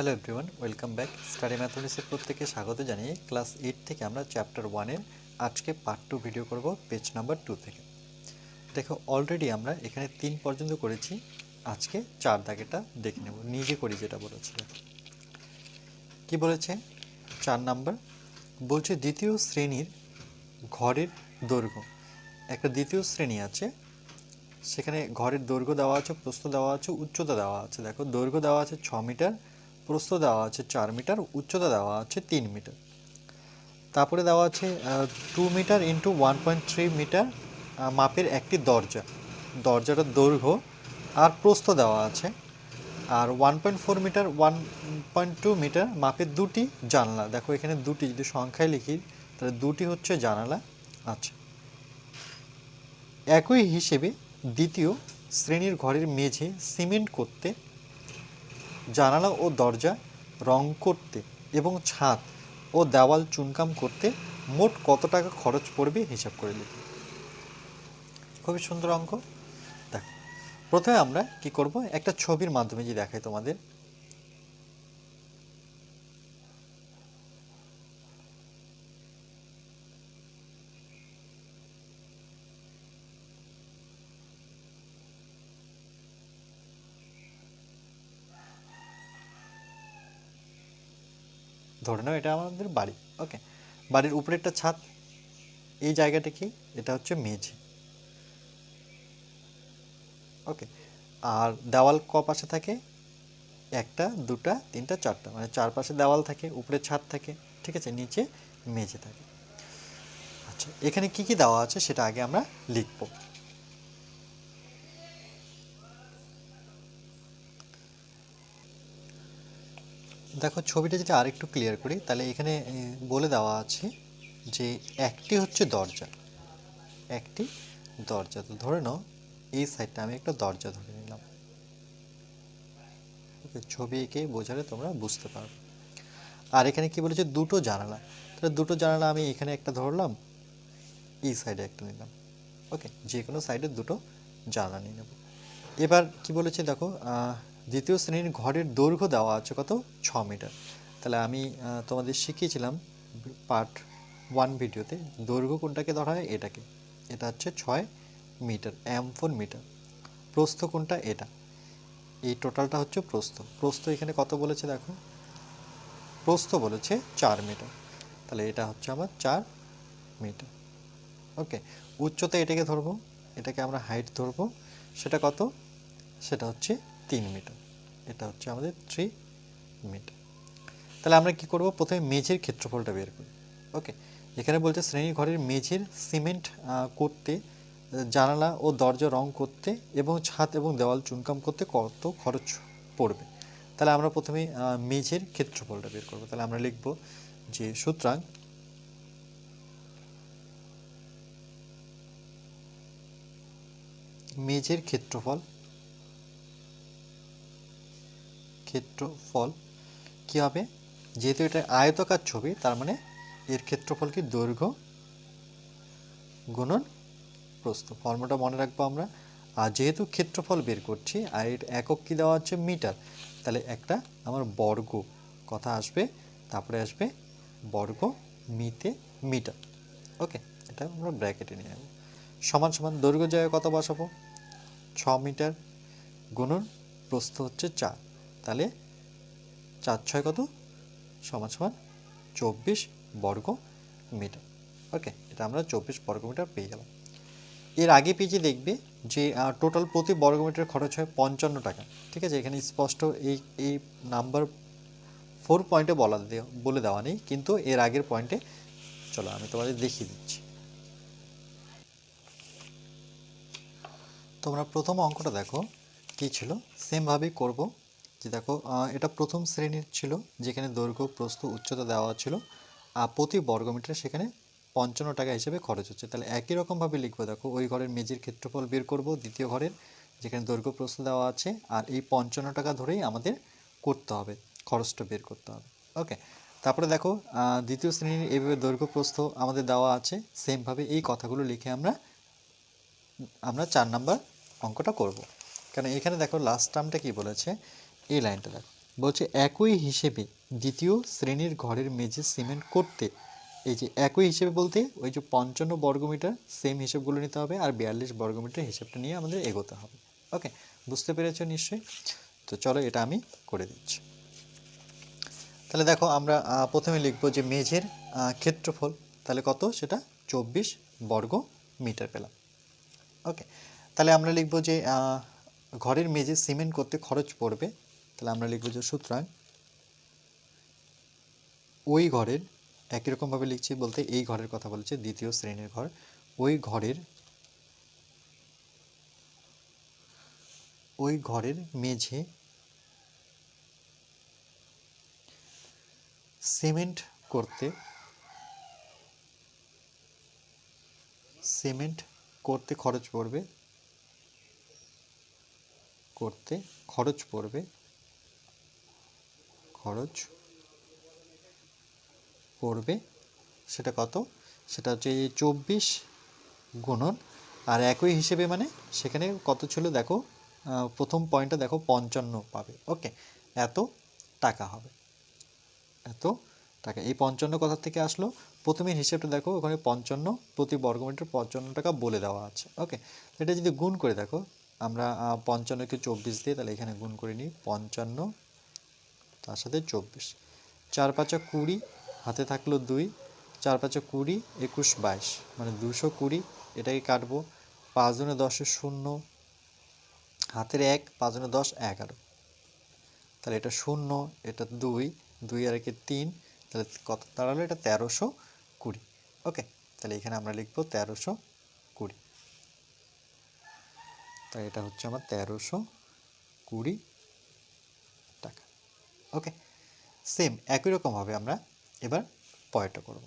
Hello everyone welcome back study ম্যাথমেটিক্সের প্রত্যেকে স্বাগত জানিয়ে ক্লাস এইট থেকে আমরা চ্যাপ্টার ওয়ানের আজকে পার্ট টু ভিডিও করব পেজ নাম্বার টু থেকে। দেখো অলরেডি আমরা এখানে তিন পর্যন্ত করেছি। আজকে চার দাগেটা দেখে নেব, নিজে করি যেটা বলেছিল কি বলেছে? চার নাম্বার, বলছে দ্বিতীয় শ্রেণির ঘরের দৈর্ঘ্য। একটা দ্বিতীয় শ্রেণি আছে, সেখানে ঘরের দৈর্ঘ্য দেওয়া আছে, প্রস্থ দেওয়া আছে, উচ্চতা দেওয়া আছে। দেখো, দৈর্ঘ্য দেওয়া আছে ছ মিটার প্রস্থ দেওয়া আছে চার মিটার, উচ্চতা দেওয়া আছে তিন মিটার। তারপরে দেওয়া আছে two metre into one point three metre মাপের একটি দরজা। দরজাটার দৈর্ঘ্য আর প্রস্থ দেওয়া আছে। আর one point four metre one point two metre মাপের দুটি জানলা। দেখো এখানে দুটি, যদি সংখ্যায় লিখি, তাহলে দুটি হচ্ছে জানালা। আচ্ছা। একই হিসেবে দ্বিতীয় শ্রেণির ঘরের মেঝে সিমেন্ট করতে জানালা ও দরজা রং করতে এবং ছাদ ও দেওয়াল চুনকাম করতে মোট কত টাকা খরচ পড়বে হিসাব করে নিতে। খুবই সুন্দর অঙ্ক। দেখ, প্রথমে আমরা কি করব? একটা ছবির মাধ্যমে যে দেখাই তোমাদের। ধরে নাও, এটা আমাদের বাড়ি ওকে বাড়ির উপরে একটা ছাদ, এই জায়গাটা কি? এটা হচ্ছে মেঝে ওকে আর দেওয়াল ক পাশে থাকে একটা, দুটা, তিনটা, চারটা মানে চার পাশে দেওয়াল থাকে, উপরে ছাদ থাকে, ঠিক আছে? নিচে মেঝে থাকে। আচ্ছা এখানে কি কি দেওয়া আছে সেটা আগে আমরা লিখব। দেখো, ছবিটা যদি আরেকটু ক্লিয়ার করি, তাহলে এখানে বলে দেওয়া আছে যে একটি হচ্ছে দরজা। একটি দরজা। তো ধরে নাও, এই সাইডটা আমি একটা দরজা ধরে নিলাম। ওকে ছবি এঁকে বোঝালে তোমরা বুঝতে পারবে। আর এখানে কি বলেছে? দুটো জানালা। তাহলে দুটো জানালা আমি এখানে একটা ধরলাম, এই সাইডে একটা নিলাম। ওকে যে কোনো সাইডে দুটো জানালা নিয়ে নেব। এবার কি বলেছে দেখো দ্বিতীয় শ্রেণির ঘরের দৈর্ঘ্য দেওয়া আছে কত? ছ মিটার। তাহলে আমি তোমাদের শিখিয়েছিলাম পার্ট ওয়ান ভিডিওতে দৈর্ঘ্য কোনটাকে ধরা হয়? এটাকে। এটা হচ্ছে ছয় মিটার, এম ফোর মিটার। প্রস্থ কোনটা? এটা। এই টোটালটা হচ্ছে প্রস্থ। প্রস্থ এখানে কত বলেছে দেখো? প্রস্থ বলেছে চার মিটার। তাহলে এটা হচ্ছে আমার চার মিটার। ওকে, উচ্চতা এটাকে ধরবো। এটাকে আমরা হাইট ধরবো। সেটা কত? সেটা হচ্ছে তিন মিটার। এটা হচ্ছে আমাদের থ্রি মিটার তাহলে আমরা কি করব? প্রথমে মেঝের ক্ষেত্রফলটা বের করি। ওকে এখানে বলছে শ্রেণি ঘরের মেঝের সিমেন্ট করতে, জানালা ও দরজা রং করতে এবং ছাদ এবং দেওয়াল চুনকাম করতে কত খরচ পড়বে? তাহলে আমরা প্রথমে মেঝের ক্ষেত্রফলটা বের করব। তাহলে আমরা লিখব যে সুতরাং মেঝের ক্ষেত্রফল ক্ষেত্রফল কি হবে? যেহেতু এটা আয়তকার ছবি, তার মানে এর ক্ষেত্রফল কি? দৈর্ঘ্য গুণন প্রস্থ। ফর্মুলাটা মনে রাখব আমরা। আর যেহেতু ক্ষেত্রফল বের করছি, আর এর একক কি দেওয়া হচ্ছে? মিটার। তাহলে একটা আমার বর্গ কথা আসবে, তারপরে আসবে বর্গ মিতে মিটার। ওকে, এটা আমরা ব্র্যাকেটে নিয়ে নেব। সমান সমান দৈর্ঘ্য জায়গায় কত বসাবো? ছ মিটার গুণন প্রস্থ হচ্ছে চার। তাহলে চার ছয় কত? সমান সমান চব্বিশ বর্গ মিটার ওকে এটা আমরা চব্বিশ বর্গ মিটার পেয়ে গেলাম এর আগে পেজে দেখবে যে টোটাল প্রতি বর্গ মিটার খরচ হয় পঞ্চান্ন টাকা। ঠিক আছে? এখানে স্পষ্ট এই এই নাম্বার ফোর পয়েন্টে বলা বলে দেওয়া নেই, কিন্তু এর আগের পয়েন্টে চলো আমি তোমাদের দেখিয়ে দিচ্ছি। তোমরা প্রথম অঙ্কটা দেখো, কি ছিল? সেমভাবেই করব। যে দেখো এটা প্রথম শ্রেণির ছিল, যেখানে দৈর্ঘ্য, প্রস্থ, উচ্চতা দেওয়া ছিল, আর প্রতি বর্গমিটারে সেখানে পঞ্চান্ন টাকা হিসেবে খরচ হচ্ছে। তাহলে একই রকমভাবে লিখব, দেখো, ওই ঘরের মেঝের ক্ষেত্রফল বের করব, দ্বিতীয় ঘরের, যেখানে দৈর্ঘ্য, প্রস্থ দেওয়া আছে, আর এই পঞ্চান্ন টাকা ধরেই আমাদের করতে হবে, খরচটা বের করতে হবে। ওকে, তারপরে দেখো দ্বিতীয় শ্রেণির এইভাবে দৈর্ঘ্য, প্রস্থ আমাদের দেওয়া আছে, সেমভাবে এই কথাগুলো লিখে আমরা আমরা চার নাম্বার অঙ্কটা করব। কারণ এখানে দেখো লাস্ট টার্মটা কি বলেছে? এই লাইনটা দেখো। বলছে, একই হিসেবে দ্বিতীয় শ্রেণির ঘরের মেঝে সিমেন্ট করতে। এই যে একই হিসেবে বলতে, ওই যে পঞ্চান্ন বর্গমিটার সেম হিসেবগুলো নিতে হবে আর বিয়াল্লিশ বর্গমিটার হিসেবটা নিয়ে আমাদের এগোতে হবে। ওকে, বুঝতে পেরেছ নিশ্চয়ই? তো চলো এটা আমি করে দিচ্ছি। তাহলে দেখো আমরা প্রথমে লিখব যে মেঝের ক্ষেত্রফল, তাহলে কত? সেটা চব্বিশ বর্গ মিটার পেলাম। ওকে, তাহলে আমরা লিখব যে ঘরের মেঝে সিমেন্ট করতে খরচ পড়বে তাহলে আমরা লিখব যে সুতরাং ওই ঘরের একই রকমভাবে লিখছি বলতে এই ঘরের কথা বলছে, দ্বিতীয় শ্রেণির ঘর। ওই ঘরের ওই ঘরের মেঝে সিমেন্ট করতে সিমেন্ট করতে খরচ পড়বে, করতে খরচ পড়বে খরচ পড়বে, সেটা কত? সেটা হচ্ছে চব্বিশ গুণন, আর একই হিসেবে মানে সেখানে কত ছিল? দেখো প্রথম পয়েন্টটা দেখো, পঞ্চান্ন পাবে। ওকে এত টাকা হবে। এত টাকা। এই পঞ্চান্ন কথা থেকে আসলো প্রথমের হিসেবটা দেখো, ওখানে পঞ্চান্ন প্রতি বর্গমিটার পঞ্চান্ন টাকা বলে দেওয়া আছে। ওকে এটা যদি গুণ করে দেখো, আমরা পঞ্চান্নকে চব্বিশ দিয়ে তাহলে এখানে গুণ করে নিই, পঞ্চান্ন তার সাথে চব্বিশ। চার পাঁচা কুড়ি, হাতে থাকল দুই চার পাঁচা কুড়ি, একুশ, বাইশ। মানে দুশো কুড়ি, এটাকে কাটবো। পাঁচ জনে দশে শূন্য, হাতের এক, পাঁচ জনে দশ, এগারো। তাহলে এটা শূন্য, এটা দুই দুই আর একে তিন, তাহলে কত দাঁড়াল এটা? তেরোশো কুড়ি। ওকে, তাহলে এখানে আমরা লিখব তেরোশো কুড়ি। তাই এটা হচ্ছে আমার তেরোশো কুড়ি। ওকে সেম একই রকমভাবে আমরা এবার পয়েন্টটা করব।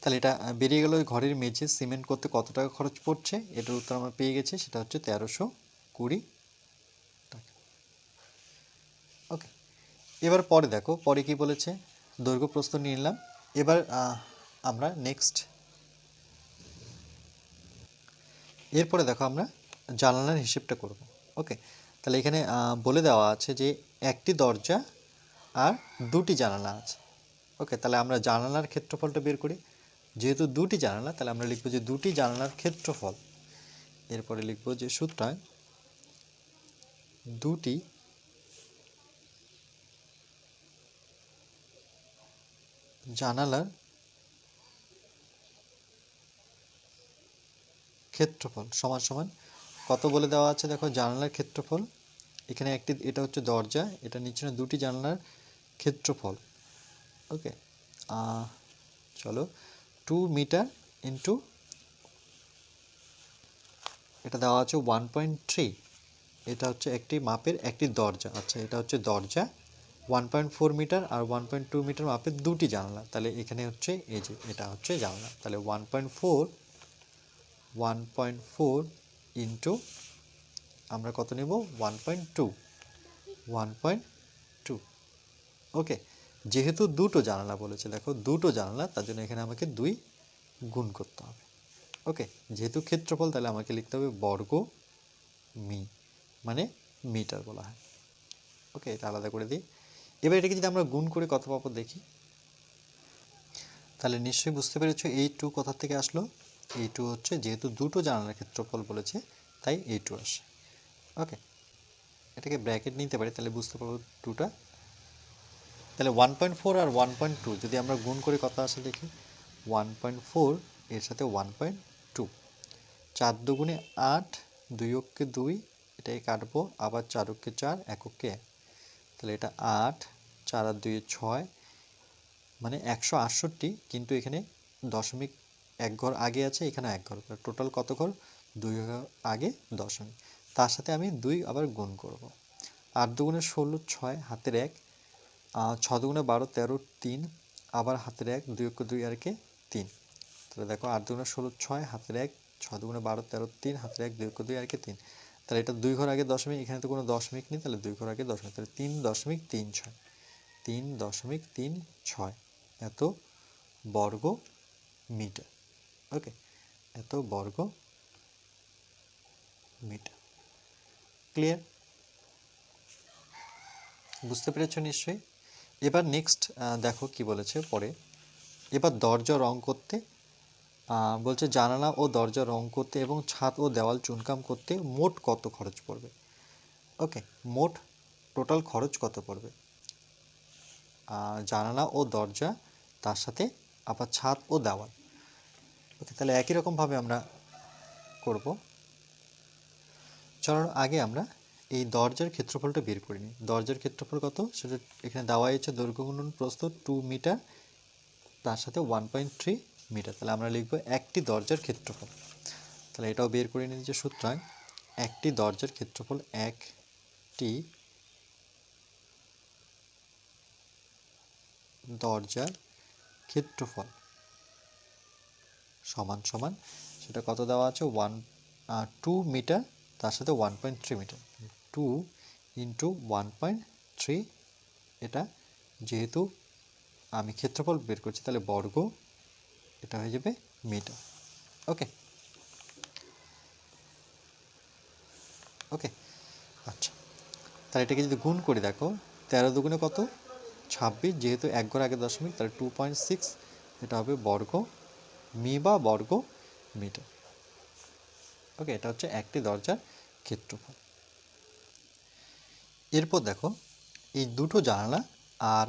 তাহলে এটা বেরিয়ে গেল ওই ঘরের মেঝে সিমেন্ট করতে কত টাকা খরচ পড়ছে? এটার উত্তর আমরা পেয়ে গেছি, সেটা হচ্ছে তেরোশো কুড়ি টাকা। ওকে এবার পরে দেখো, পরে কি বলেছে? দৈর্ঘ্য প্রস্থ নিয়ে নিলাম। এবার আমরা নেক্সট এরপরে দেখো আমরা জানালার হিসেবটা করব। ওকে তাহলে এখানে বলে দেওয়া আছে যে একটি দরজা আর দুটি জানালা আছে। ওকে, তাহলে আমরা জানালার ক্ষেত্রফলটা বের করি। যেহেতু দুটি জানালা, তাহলে আমরা লিখব যে দুটি জানালার ক্ষেত্রফল। এরপরে লিখব যে সুতরাং দুটি জানালার ক্ষেত্রফল সমান সমান কত বলে দেওয়া আছে? দেখো, জানালার ক্ষেত্রফল। এখানে একটি, এটা হচ্ছে দরজা। এটা নিচে না, দুটি জানলার ক্ষেত্রফল। ওকে চলো। টু মিটার ইন্টু এটা দেওয়া আছে ওয়ান পয়েন্ট থ্রি এটা হচ্ছে একটি মাপের একটি দরজা। আচ্ছা এটা হচ্ছে দরজা। ওয়ান পয়েন্ট ফোর মিটার আর ওয়ান পয়েন্ট টু মিটার মাপের দুটি জানালা। তাহলে এখানে হচ্ছে, এই যে, এটা হচ্ছে জানলা। তাহলে one point four one point four into, আমরা কত নেব? One point two one point two okay, যেহেতু দুটো জানালা বলেছে, দেখো দুটো জানালা, তার জন্য এখানে আমাকে দুই গুণ করতে হবে। ওকে, যেহেতু ক্ষেত্রফল, তাহলে আমাকে লিখতে হবে বর্গ মি মানে মিটার বলা হয়। ওকে, এটা আলাদা করে দিই। এবার এটাকে যদি আমরা গুণ করে কত পাবো দেখি। তাহলে নিশ্চয়ই বুঝতে পেরেছ, এই টু কোথা থেকে আসলো? এই টু হচ্ছে যেহেতু দুটো জানালার ক্ষেত্রফল বলেছে, তাই এই টু আসে। ওকে এটাকে ব্র্যাকেট নিতে পারি, তাহলে বুঝতে পারব টুটা তাহলে ওয়ান পয়েন্ট ফোর আর ওয়ান পয়েন্ট টু যদি আমরা গুণ করে কত আসে দেখি? ওয়ান পয়েন্ট ফোর এর সাথে ওয়ান পয়েন্ট টু চার দুগুণে আট, দুই অক্ষে দুই, এটাকে কাটবো, আবার চার অক্ষে চার এককে এক। তাহলে এটা আট, চার আর দুইয়ে ছয় মানে একশো আটষট্টি, কিন্তু এখানে দশমিক এক ঘর আগে আছে, এখানে এক ঘর। টোটাল কত ঘর? দুই ঘর আগে দশমিক তার সাথে আমি দুই আবার গুণ করব। আট দুগুণে ষোলো, ছয়, হাতের এক। ছ দুগুণে বারো, তেরো, তিন। আবার হাতের এক, দুই অক্ষ দুই, আর কে তিন। তাহলে দেখো, আট দুগুণে ষোলো, ছয়, হাতের এক। ছ দুগুণে বারো, তেরো, তিন। হাতের এক, দুই অক্ষ দুই, আর কে তিন। তাহলে এটা দুই ঘর আগে দশমিক, এখানে তো কোনো দশমিক নেই, তাহলে দুই ঘর আগে দশমিক। তাহলে তিন দশমিক তিন ছয়। তিন দশমিক তিন ছয়। এত বর্গ মিটার ওকে, এত বর্গ মিটার। ক্লিয়ার? বুঝতে পেরেছ নিশ্চয়ই? এবার নেক্সট দেখো কি বলেছে পরে। এবার দরজা রং করতে বলছে জানালা ও দরজা রং করতে এবং ছাদ ও দেওয়াল চুনকাম করতে মোট কত খরচ পড়বে? ওকে, মোট টোটাল খরচ কত পড়বে? জানালা ও দরজা, তার সাথে আবার ছাদ ও দেওয়াল। ওকে, তাহলে একই রকমভাবে আমরা করব। চলো আগে আমরা এই দরজার ক্ষেত্রফলটা বের করে নিই। দরজার ক্ষেত্রফল কত? সেটা এখানে দেওয়া হয়েছে দৈর্ঘ্য গুণন প্রস্থ টু মিটার, তার সাথে ওয়ান পয়েন্ট থ্রি মিটার। তাহলে আমরা লিখব একটি দরজার ক্ষেত্রফল। তাহলে এটাও বের করে নিই যে সুতরাং একটি দরজার ক্ষেত্রফল একটি দরজার ক্ষেত্রফল। সমান সমান, সেটা কত দেওয়া আছে? ওয়ান টু মিটার তার সাথে one point three metre two into one point three এটা যেহেতু আমি ক্ষেত্রফল বের করছি, তাহলে বর্গ, এটা হয়ে যাবে মিটার ওকে ওকে আচ্ছা। তাহলে এটাকে যদি গুণ করে দেখো, তেরো দুগুণে কত? ছাব্বিশ, যেহেতু এক ঘর আগে দশমিক, তাহলে টু পয়েন্ট সিক্স এটা হবে বর্গ। মি বা বর্গ মিটার। ওকে, এটা হচ্ছে একটি দরজার ক্ষেত্রফল। এরপর দেখো, এই দুটো জানালা আর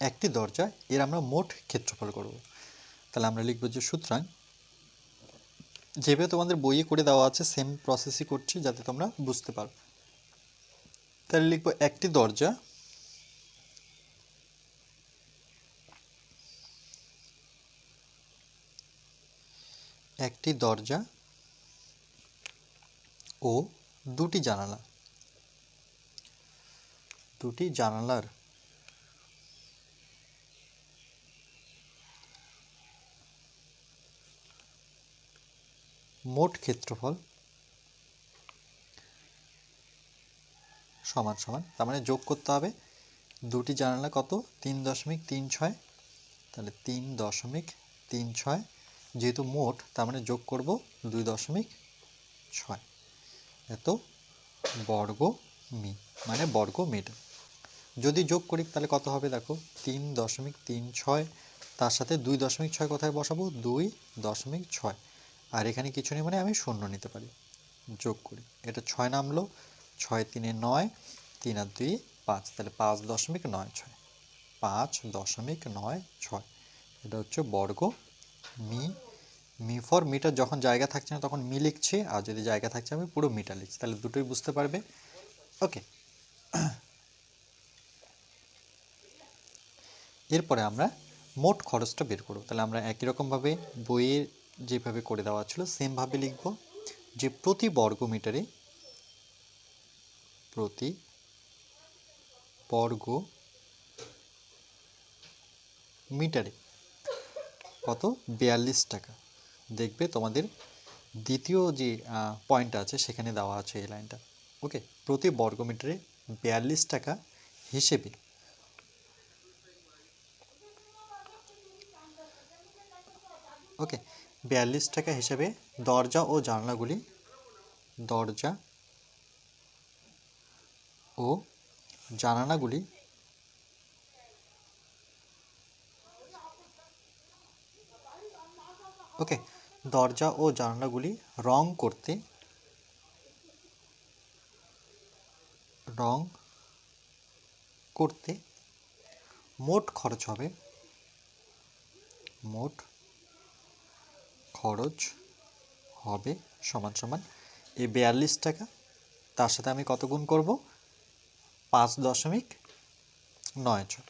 একটি দরজা, এর আমরা মোট ক্ষেত্রফল করব। তাহলে আমরা লিখব যে সুতরাং, যেভাবে তোমাদের বইয়ে করে দেওয়া আছে সেম প্রসেসই করছি যাতে তোমরা বুঝতে পারো। তাহলে লিখব একটি দরজা একটি দরজা ও দুটি জানালা। দুটি জানালার মোট ক্ষেত্রফল সমান সমান, তার মানে যোগ করতে হবে। দুটি জানালা কত? তিন দশমিক তিন ছয়। তাহলে তিন দশমিক তিন ছয় যেহেতু মোট, তার মানে যোগ করব দুই দশমিক ছয়। এত বর্গ মি মানে বর্গ মিটার যদি যোগ করি, তাহলে কত হবে দেখো? তিন দশমিক তিন ছয়, তার সাথে দুই দশমিক ছয় কোথায় বসাবো? দুই দশমিক ছয়। আর এখানে কিছু নেই মানে আমি শূন্য নিতে পারি। যোগ করি। এটা ছয় নামলো, ছয় তিনে নয়, তিন আর দুই পাঁচ। তাহলে পাঁচ দশমিক নয় ছয়, পাঁচ দশমিক নয় ছয়। এটা হচ্ছে বর্গ মি মি ফর মিটার যখন জায়গা থাকছে না তখন মি লিখছি, আর যদি জায়গা থাকছে আমি পুরো মিটার লিখছি, তাহলে দুটোই বুঝতে পারবে। ওকে। এরপরে আমরা মোট খরচটা বের করব। তাহলে আমরা একই রকমভাবে বইয়ের যেভাবে করে দেওয়া ছিল, সেমভাবে লিখব যে প্রতি বর্গ মিটারে প্রতি বর্গ মিটারে কত? বিয়াল্লিশ টাকা। দেখবে তোমাদের দ্বিতীয় যে পয়েন্ট আছে, সেখানে দেওয়া আছে এই লাইনটা ওকে প্রতি বর্গ মিটারে বিয়াল্লিশ টাকা হিসেবে। ওকে বিয়াল্লিশ টাকা হিসেবে দরজা ও জানলাগুলি, দরজা ও জানালাগুলি ওকে, দরজা ও জানালাগুলি রং করতে রং করতে মোট খরচ হবে, মোট খরচ হবে সমান সমান এই বিয়াল্লিশ টাকা। তার সাথে আমি কত গুণ করব? পাঁচ দশমিক নয় ছয়।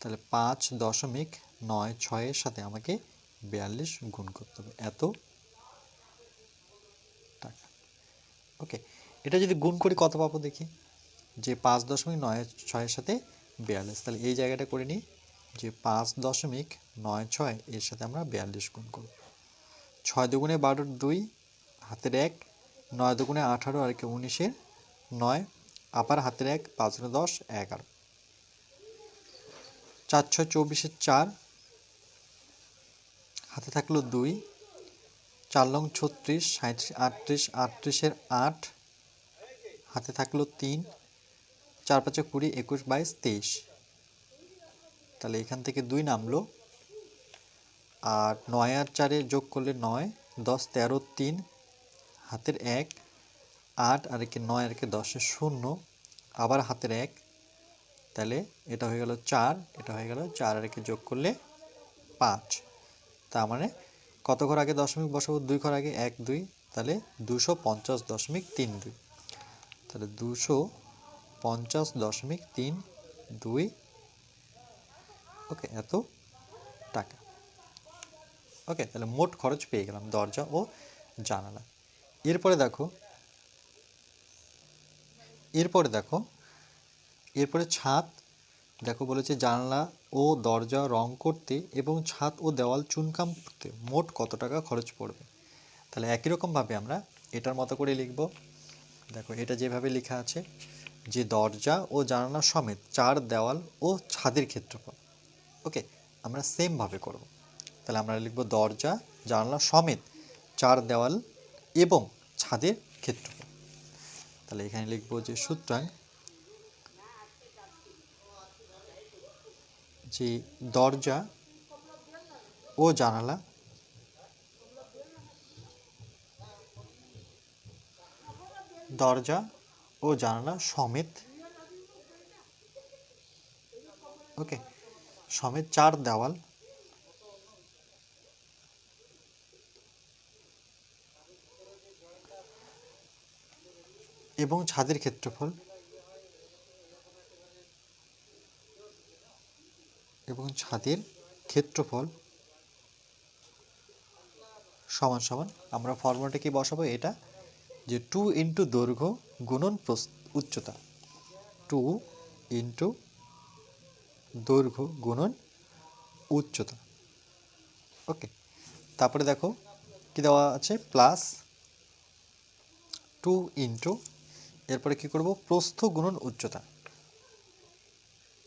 তাহলে পাঁচ দশমিক নয় ছয়ের সাথে আমাকে বিয়াল্লিশ গুণ করতে হবে। এত টাকা। ওকে এটা যদি গুণ করি কত পাবো দেখি? যে পাঁচ দশমিক নয় ছয়ের সাথে বিয়াল্লিশ। তাহলে এই জায়গাটা করে নিই যে পাঁচ দশমিক নয় ছয় এর সাথে আমরা বিয়াল্লিশ গুণ করব। ছয় দুগুণে বারোর দুই, হাতের এক, নয় দুগুণে আঠারো আর কি উনিশের নয় আবার হাতের এক, পাঁচ দশ, এগারো। চার ছয় চব্বিশের চার হাতে থাকল দুই। চার লং ছত্রিশ সাঁত্রিশ আটত্রিশ, আটত্রিশের আট। হাতে থাকল তিন। চার পাঁচে কুড়ি, একুশ, বাইশ, তেইশ। তাহলে এখান থেকে দুই নামলো। আর নয় আর চারে যোগ করলে নয়, দশ, তেরো, তিন। হাতের এক, আট, আর একে নয়, আর একে দশে শূন্য। আবার হাতের এক। তাহলে এটা হয়ে গেল চার, এটা হয়ে গেল চার, আর একে যোগ করলে পাঁচ। তার মানে কত ঘর আগে দশমিক বসাবো? দুই ঘর আগে এক, দুই, তাহলে দুশো পঞ্চাশ দশমিক তিন দুই। তাহলে দুশো পঞ্চাশ দশমিক তিন দুই। ওকে, এত টাকা। ওকে, তাহলে মোট খরচ পেয়ে গেলাম দরজা ও জানালা। এরপরে দেখো এরপরে দেখো, এরপরে ছাদ, দেখো বলেছে জানলা ও দরজা রং করতে এবং ছাদ ও দেওয়াল চুনকাম করতে মোট কত টাকা খরচ পড়বে? তাহলে একই রকমভাবে আমরা এটার মতো করে লিখব। দেখো, এটা যেভাবে লেখা আছে, যে দরজা ও জানালা সমেত চার দেওয়াল ও ছাদের ক্ষেত্রফল। ওকে, আমরা সেমভাবে করব। তাহলে আমরা লিখব দরজা, জানলা সমেত চার দেওয়াল এবং ছাদের ক্ষেত্রফল। তাহলে এখানে লিখব যে সুতরাং যে দরজা ও জানালা। দরজা ও জানালা সমেত। ওকে, সমেত চার দেওয়াল। এবং ছাদের ক্ষেত্রফল। এবং ছাদের ক্ষেত্রফল সমান সমান, আমরা ফর্মুলাটা কি বসাবো? এটা যে টু ইন্টু দৈর্ঘ্য গুণন উচ্চতা। টু ইন্টু দৈর্ঘ্য গুণন উচ্চতা। ওকে তারপরে দেখো কি দেওয়া আছে? প্লাস টু ইন্টু এরপরে কি করব? প্রস্থ গুণন উচ্চতা।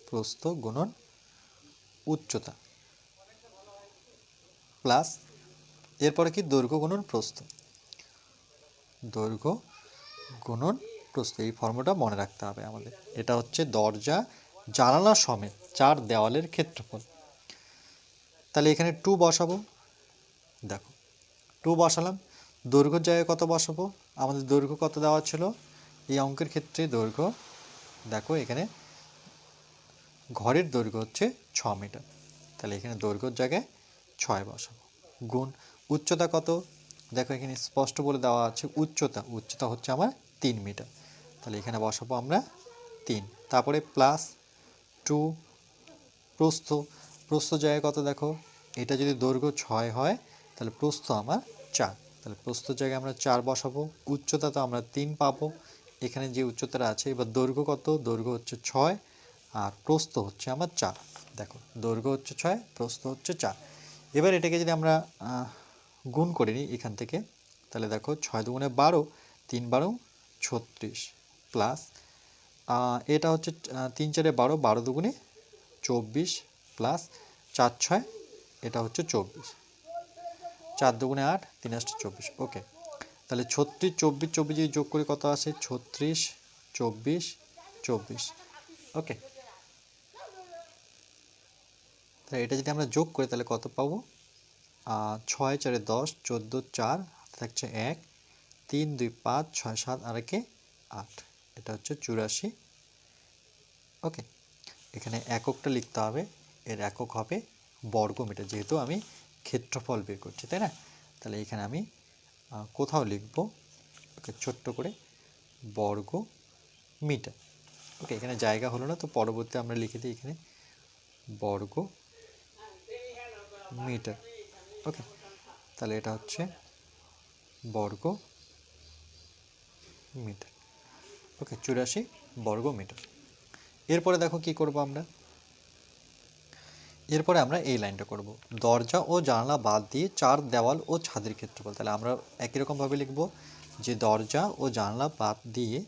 প্রস্থ গুণন উচ্চতা। প্লাস এরপরে কি দৈর্ঘ্য গুণন প্রস্থ? দৈর্ঘ্য গুণন প্রস্থ, এই ফর্মুলাটা মনে রাখতে হবে আমাদের। এটা হচ্ছে দরজা, জানালা সমেত চার দেওয়ালের ক্ষেত্রফল। তাহলে এখানে টু বসাবো। দেখো টু বসালাম। দৈর্ঘ্যের জায়গায় কত বসাবো? আমাদের দৈর্ঘ্য কত দেওয়া ছিল? এই অঙ্কের ক্ষেত্রে দৈর্ঘ্য, দেখো এখানে ঘরের দৈর্ঘ্য হচ্ছে ছ মিটার। তাহলে এখানে দৈর্ঘ্যর জায়গায় ছয় বসাবো। গুণ উচ্চতা কত? দেখো এখানে স্পষ্ট বলে দেওয়া আছে উচ্চতা। উচ্চতা হচ্ছে আমার তিন মিটার। তাহলে এখানে বসাবো আমরা তিন। তারপরে প্লাস টু প্রস্থ। প্রস্থ জায়গায় কত দেখো? এটা যদি দৈর্ঘ্য ছয় হয়, তাহলে প্রস্থ আমার চার। তাহলে প্রস্থ জায়গায় আমরা চার বসাবো। উচ্চতা তো আমরা তিন পাবো। এখানে যে উচ্চতাটা আছে, এবার দৈর্ঘ্য কত? দৈর্ঘ্য হচ্ছে ছয়। আর প্রস্থ হচ্ছে আমার চার। দেখো, দৈর্ঘ্য হচ্ছে ছয়, প্রস্থ হচ্ছে চার। এবার এটাকে যদি আমরা গুণ করে নিই এখান থেকে, তাহলে দেখো ছয় দুগুণে বারো, তিন বারো, ছত্রিশ প্লাস এটা হচ্ছে তিন চারে বারো বারো দুগুণে চব্বিশ প্লাস চার ছয়, এটা হচ্ছে চব্বিশ। চার দুগুণে আট, তিন আটটা চব্বিশ, ওকে। তাহলে ছত্রিশ, চব্বিশ চব্বিশ যদি যোগ করে কত আসে? ছত্রিশ, চব্বিশ চব্বিশ, ওকে। তাহলে এটা যদি আমরা যোগ করি, তাহলে কত পাবো? ছয় চারে দশ, চোদ্দ, চার, থাকছে এক, তিন, দুই, পাঁচ, ছয়, সাত, আর একে আট। এটা হচ্ছে চুরাশি। ওকে, এখানে এককটা লিখতে হবে। এর একক হবে বর্গ মিটার যেহেতু আমি ক্ষেত্রফল বের করছি, তাই না? তাহলে এখানে আমি কোথাও লিখব, ওকে, ছোট্ট করে বর্গ মিটার ওকে, এখানে জায়গা হলো না, তো পরবর্তী আমরা লিখে দিই এখানে বর্গ মিটার। ওকে, তাহলে এটা হচ্ছে বর্গ মিটার। ওকে চুরাশি বর্গ মিটার। এরপরে দেখো কি করব আমরা? এরপরে আমরা এই লাইনটা করব। দরজা ও জানলা বাদ দিয়ে চার দেওয়াল ও ছাদের ক্ষেত্রফল। তাহলে আমরা একই রকমভাবে লিখব যে দরজা ও জানলা বাদ দিয়ে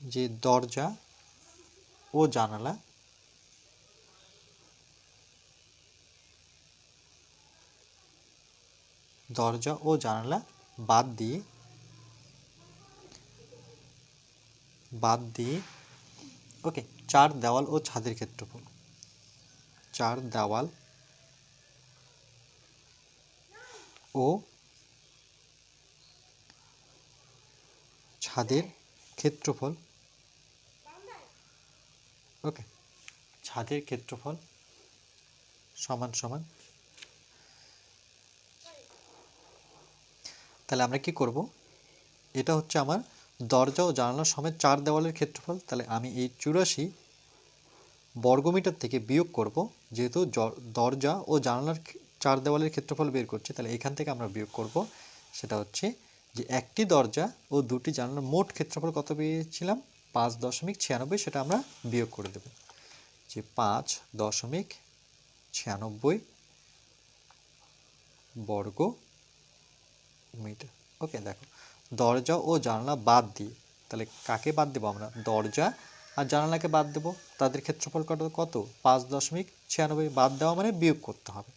যে দরজা ও জানালা দরজা ও জানালা বাদ দিয়ে বাদ দিয়ে ওকে চার দেওয়াল ও ছাদের ক্ষেত্রফল। চার দেওয়াল ও ছাদের ক্ষেত্রফল ওকে ছাদের ক্ষেত্রফল সমান সমান তাহলে আমরা কি করব? এটা হচ্ছে আমার দরজা ও জানালা সমেত চার দেওয়ালের ক্ষেত্রফল। তাহলে আমি এই চুরাশি বর্গমিটার থেকে বিয়োগ করব, যেহেতু দরজা ও জানালার চার দেওয়ালের ক্ষেত্রফল বের করছি, তাহলে এখান থেকে আমরা বিয়োগ করব। সেটা হচ্ছে যে একটি দরজা ও দুটি জানালার মোট ক্ষেত্রফল কত পেয়েছিলাম? পাঁচ দশমিক ছিয়ানব্বই, সেটা আমরা বিয়োগ করে দেব। যে পাঁচ দশমিক ছিয়ানব্বই বর্গ মিটার ওকে, দেখো। দরজা ও জানালা বাদ দিয়ে, তাহলে কাকে বাদ দেবো আমরা? দরজা আর জানালাকে বাদ দেবো। তাদের ক্ষেত্রফল কত? কত? পাঁচ দশমিক ছিয়ানব্বই। বাদ দেওয়া মানে বিয়োগ করতে হবে।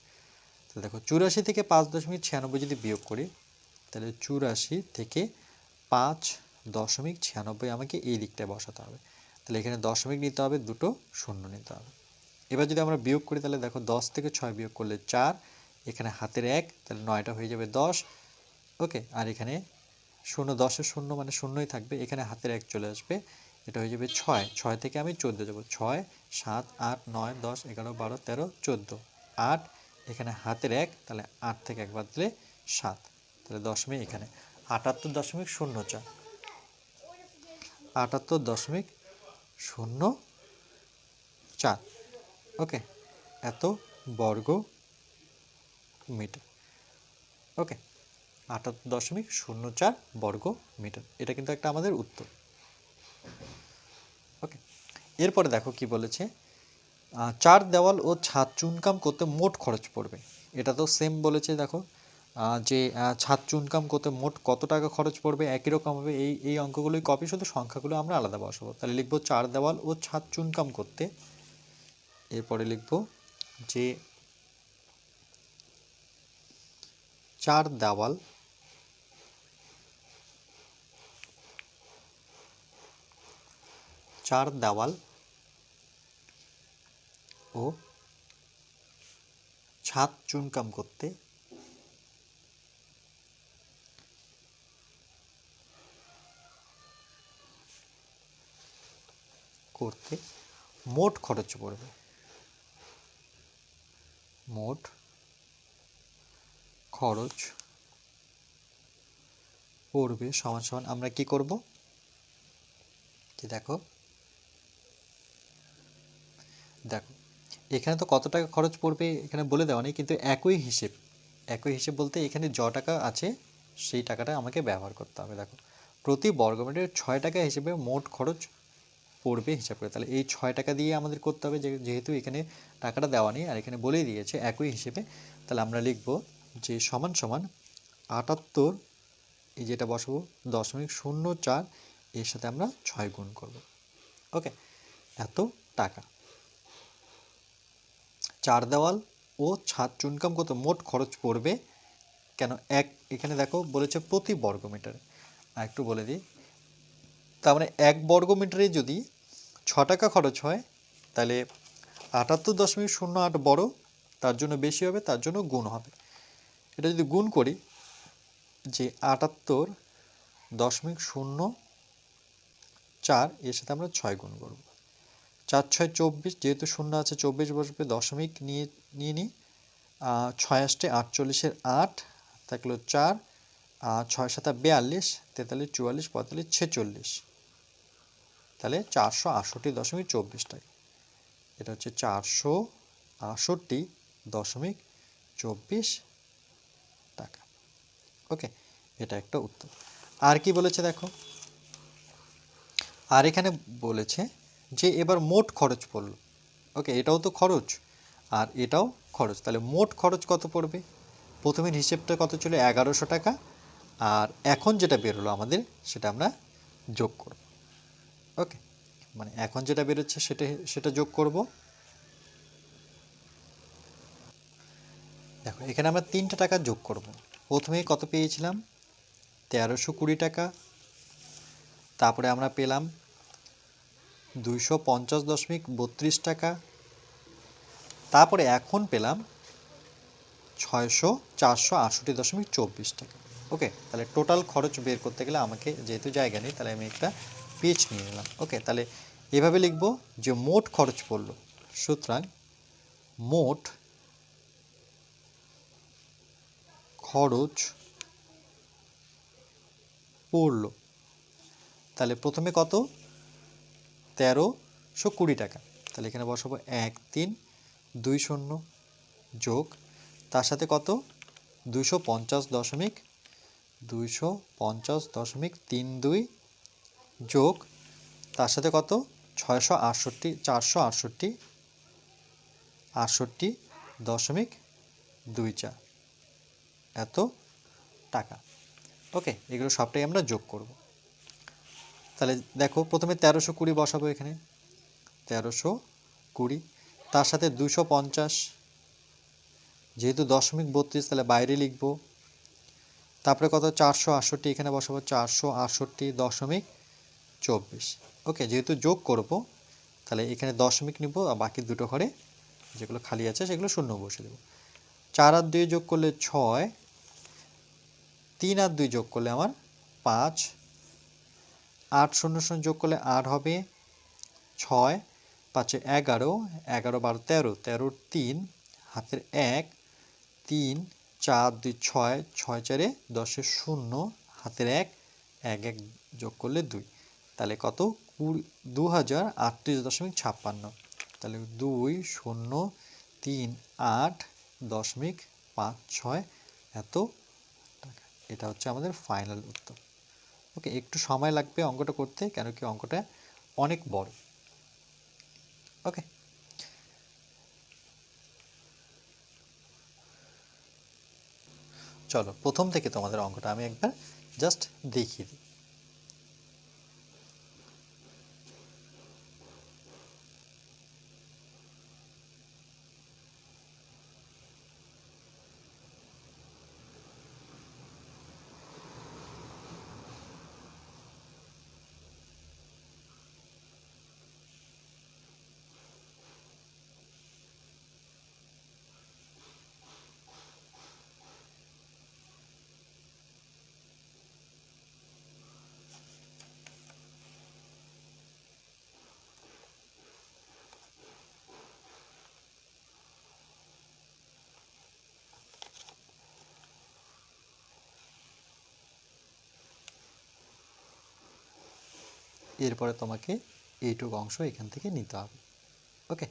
তাহলে দেখো, চুরাশি থেকে পাঁচ দশমিক ছিয়ানব্বই যদি বিয়োগ করি, তাহলে চুরাশি থেকে পাঁচ দশমিক ছিয়ানব্বই আমাকে এই দিকটায় বসাতে হবে। তাহলে এখানে দশমিক নিতে হবে, দুটো শূন্য নিতে হবে। এবার যদি আমরা বিয়োগ করি, তাহলে দেখো, দশ থেকে ছয় বিয়োগ করলে চার, এখানে হাতের এক, তাহলে নয়টা হয়ে যাবে দশ। ওকে আর এখানে শূন্য, দশের শূন্য মানে শূন্যই থাকবে। এখানে হাতের এক চলে আসবে। এটা হয়ে যাবে ছয়। ছয় থেকে আমি চোদ্দ যাব। ছয়, সাত, আট, নয়, দশ, এগারো, বারো, তেরো, চোদ্দ। আট, এখানে হাতের এক, তাহলে আট থেকে এক বাদ দিলে সাত। তাহলে দশমিক এখানে। আটাত্তর দশমিক শূন্য চার। আটাত্তর দশমিক শূন্য চার। ওকে এত বর্গ মিটার ওকে আটাত্তর দশমিক শূন্য চার বর্গ মিটার। এটা কিন্তু একটা আমাদের উত্তর। ওকে। এরপরে দেখো কি বলেছে চার দেওয়াল ও ছাদ চুনকাম করতে মোট খরচ পড়বে। এটা তো সেম বলেছে, দেখো যে ছাদ চুনকাম করতে মোট কত টাকা খরচ পড়বে, একই রকম হবে, এই এই অঙ্কগুলোই কপি শুধু সংখ্যাগুলো আমরা আলাদা বসাবো। তাহলে লিখব চার দেওয়াল ও ছাদ চুনকাম করতে। এরপরে লিখব যে, চার দেওয়াল চার দেওয়াল ও ছাদ চুনকাম করতে। করতে মোট খরচ পড়বে। মোট খরচ পড়বে সমান সমান আমরা কি করব? দেখো? দেখো, এখানে তো কত টাকা খরচ পড়বে এখানে বলে দেওয়া নেই, কিন্তু একই হিসেব একই হিসেব বলতে এখানে য টাকা আছে, সেই টাকাটা আমাকে ব্যবহার করতে হবে, দেখো। প্রতি বর্গমিটারে ছয় টাকা হিসেবে মোট খরচ পড়বে হিসাব করে, তাহলে এই ছয় টাকা দিয়ে আমাদের করতে হবে যেহেতু এখানে টাকাটা দেওয়া নেই, আর এখানে বলেই দিয়েছে একই হিসেবে, তাহলে আমরা লিখব যে সমান সমান আটাত্তর, এই যেটা বসাবো, দশমিক শূন্য চার, এর সাথে আমরা ছয় গুণ করব। ওকে? এত টাকা। চার দেওয়াল ও ছাদ চুনকাম কত মোট খরচ পড়বে? কেন এক, এখানে দেখো বলেছে প্রতি বর্গমিটারে। আর একটু বলে দিই, তার মানে এক বর্গমিটারে যদি ছ টাকা খরচ হয়, তাহলে আটাত্তর দশমিক শূন্য আট বড় তার জন্য বেশি হবে, তার জন্য গুণ হবে। এটা যদি গুণ করি যে আটাত্তর দশমিক শূন্য চার, এর সাথে আমরা ছয় গুণ করব। চার ছয় চব্বিশ, যেহেতু শূন্য আছে চব্বিশ বসবে দশমিক, নিয়ে নিয়ে নিই। ছয় আষ্টে আটচল্লিশের আট, থাকল চার। ছয় সাতা বিয়াল্লিশ, তেতাল্লিশ চুয়াল্লিশ, পঁয়তাল্লিশ ছেচল্লিশ। তাহলে চারশো আটষট্টি দশমিক চব্বিশ টাকা এটা হচ্ছে চারশো আটষট্টি দশমিক চব্বিশ টাকা। ওকে, এটা একটা উত্তর। আর কি বলেছে দেখো? আর এখানে বলেছে যে এবার মোট খরচ পড়ল। ওকে, এটাও তো খরচ। আর এটাও খরচ। তাহলে মোট খরচ কত পড়বে? প্রথমের হিসেবটা কত ছিল? এগারোশো টাকা। আর এখন যেটা বেরোলো আমাদের, সেটা আমরা যোগ করব। ওকে মানে এখন যেটা বেরোচ্ছে সেটা সেটা যোগ করব। দেখো, এখানে আমরা তিনটা টাকা যোগ করব। প্রথমে কত পেয়েছিলাম? তেরোশো কুড়ি টাকা। তারপরে আমরা পেলাম দুইশো পঞ্চাশ দশমিক বত্রিশ টাকা। তারপরে এখন পেলাম ছয়শো চারশো আটষট্টি দশমিক চব্বিশ টাকা। ওকে, তাহলে টোটাল খরচ বের করতে গেলে আমাকে যেহেতু জায়গা নেই, তাহলে আমি একটা পেজ নিয়ে নিলাম। ওকে, তাহলে এভাবে লিখব যে মোট খরচ পড়ল। সুতরাং মোট খরচ পড়ল। তাহলে প্রথমে কত? তেরোশো কুড়ি টাকা। তাহলে এখানে বসাবো এক, তিন, দুই শূন্য যোগ। তার সাথে কত? দুইশো পঞ্চাশ দশমিক, দুইশো পঞ্চাশ দশমিক তিন দুই যোগ। তার সাথে কত? ছয়শো আটষট্টি, চারশো আটষট্টি আটষট্টি দশমিক দুই চার। এত টাকা। ওকে, এগুলো সবটাই আমরা যোগ করব। তাহলে দেখো, প্রথমে তেরোশো কুড়ি বসাবো এখানে। তেরোশো কুড়ি, তার সাথে দুশো পঞ্চাশ। যেহেতু দশমিক বত্রিশ, তাহলে বাইরে লিখব। তারপরে কত? চারশো আটষট্টি, এখানে বসাবো চারশো আটষট্টি দশমিক চব্বিশ। ওকে, যেহেতু যোগ করব, তাহলে এখানে দশমিক নিব, আর বাকি দুটো ঘরে যেগুলো খালি আছে, সেগুলো শূন্য বসে দেবো। চার আর দুই যোগ করলে ছয়, তিন আর দুই যোগ করলে আমার পাঁচ আট শূন্য শূন্য যোগ করলে আট হবে ছয়, পাঁচে এগারো এগারো বারো তেরো তেরোর তিন, হাতের এক, তিন, চার, দুই, ছয় ছয়, চারে দশের শূন্য, হাতের এক এক এক যোগ করলে দুই। তাহলে কত? কুড়ি, দু হাজার আটত্রিশ দশমিক ছাপ্পান্ন। তাহলে দুই, শূন্য, তিন, আট, দশমিক পাঁচ, ছয়, এত টাকা। এটা হচ্ছে আমাদের ফাইনাল উত্তর। ওকে, একটু সময় লাগবে অঙ্কটা করতে, কেন কি অঙ্কটা অনেক বড়। ওকে। চলো, প্রথম থেকে তোমাদের অঙ্কটা আমি একবার জাস্ট দেখিয়ে দিই। এরপরে তোমাকে এইটুকু অংশ এখান থেকে নিতে হবে। ওকে